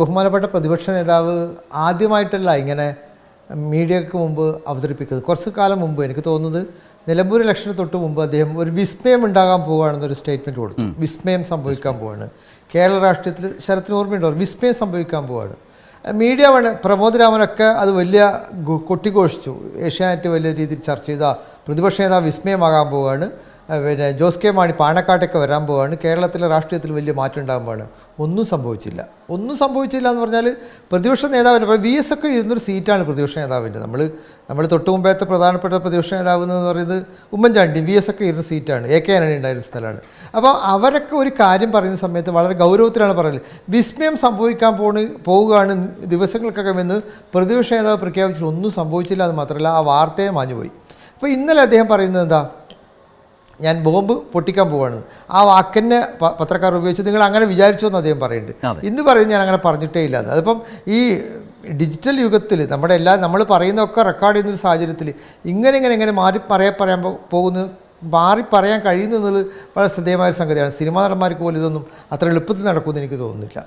ബഹുമാനപ്പെട്ട പ്രതിപക്ഷ നേതാവ് ആദ്യമായിട്ടല്ല ഇങ്ങനെ മീഡിയക്ക് മുമ്പ് അവതരിപ്പിക്കുന്നത്. കുറച്ച് കാലം മുമ്പ് എനിക്ക് തോന്നുന്നത് നിലമ്പൂർ ഇലക്ഷന് തൊട്ട് മുമ്പ് അദ്ദേഹം ഒരു വിസ്മയം ഉണ്ടാകാൻ പോവുകയാണെന്നൊരു സ്റ്റേറ്റ്മെന്റ് കൊടുത്തു. വിസ്മയം സംഭവിക്കാൻ പോവാണ്. കേരള രാഷ്ട്രീയത്തിൽ ശരത്തിന് ഓർമ്മയുണ്ടോ വിസ്മയം സംഭവിക്കാൻ പോവാണ്. മീഡിയ വേണം പ്രമോദ് രാമനൊക്കെ അത് വലിയ കൊട്ടിഘോഷിച്ചു. ഏഷ്യാനെറ്റ് വലിയ രീതിയിൽ ചർച്ച ചെയ്ത പ്രതിപക്ഷ നേതാവ് വിസ്മയമാകാൻ പോവുകയാണ് പിന്നെ ജോസ് കെ മാണി പാണക്കാട്ടൊക്കെ വരാൻ പോവാണ്. കേരളത്തിലെ രാഷ്ട്രീയത്തിൽ വലിയ മാറ്റം ഉണ്ടാകാൻ ഒന്നും സംഭവിച്ചില്ല. ഒന്നും സംഭവിച്ചില്ല എന്ന് പറഞ്ഞാൽ പ്രതിപക്ഷ നേതാവിന്റെ വി എസ് ഒക്കെ ഇരുന്നൊരു സീറ്റാണ് പ്രതിപക്ഷ നേതാവിന്റെ. നമ്മൾ നമ്മൾ തൊട്ട് മുമ്പേത്തെ പ്രധാനപ്പെട്ട പ്രതിപക്ഷ നേതാവ് എന്ന് പറയുന്നത് ഉമ്മൻചാണ്ടി വി എസ് ഒക്കെ ഇരുന്ന സീറ്റാണ്. എ കെ ആന്റണി ഉണ്ടായിരുന്ന സ്ഥലമാണ്. അപ്പോൾ അവരൊക്കെ ഒരു കാര്യം പറയുന്ന സമയത്ത് വളരെ ഗൗരവത്തിലാണ് പറയുന്നത്. വിസ്മയം സംഭവിക്കാൻ പോണ് പോവുകയാണ് ദിവസങ്ങൾക്കൊക്കെ എന്ന് പ്രതിപക്ഷ നേതാവ് പ്രഖ്യാപിച്ചിട്ട് ഒന്നും സംഭവിച്ചില്ല എന്ന് മാത്രമല്ല ആ വാർത്തയെ മാഞ്ഞുപോയി. അപ്പോൾ ഇന്നലെ അദ്ദേഹം പറയുന്നത് എന്താ? ഞാൻ ബോംബ് പൊട്ടിക്കാൻ പോവാണ്. ആ വാക്കിനെ പത്രക്കാർ ഉപയോഗിച്ച് നിങ്ങൾ അങ്ങനെ വിചാരിച്ചു എന്ന് അദ്ദേഹം പറയുന്നുണ്ട്. ഇന്ന് പറയും ഞാൻ അങ്ങനെ പറഞ്ഞിട്ടേ ഇല്ല. അതിപ്പം ഈ ഡിജിറ്റൽ യുഗത്തിൽ നമ്മുടെ എല്ലാ നമ്മൾ പറയുന്നതൊക്കെ റെക്കോർഡ് ചെയ്യുന്ന ഒരു സാഹചര്യത്തിൽ ഇങ്ങനെ ഇങ്ങനെ ഇങ്ങനെ മാറി പറയാൻ പറയാൻ പോകുന്ന മാറി പറയാൻ കഴിയുന്നത് വളരെ ശ്രദ്ധേയമായ ഒരു സംഗതിയാണ്. സിനിമാ നടന്മാർക്ക് പോലും ഇതൊന്നും അത്ര എളുപ്പത്തിൽ നടക്കുമെന്ന് എനിക്ക് തോന്നുന്നില്ല.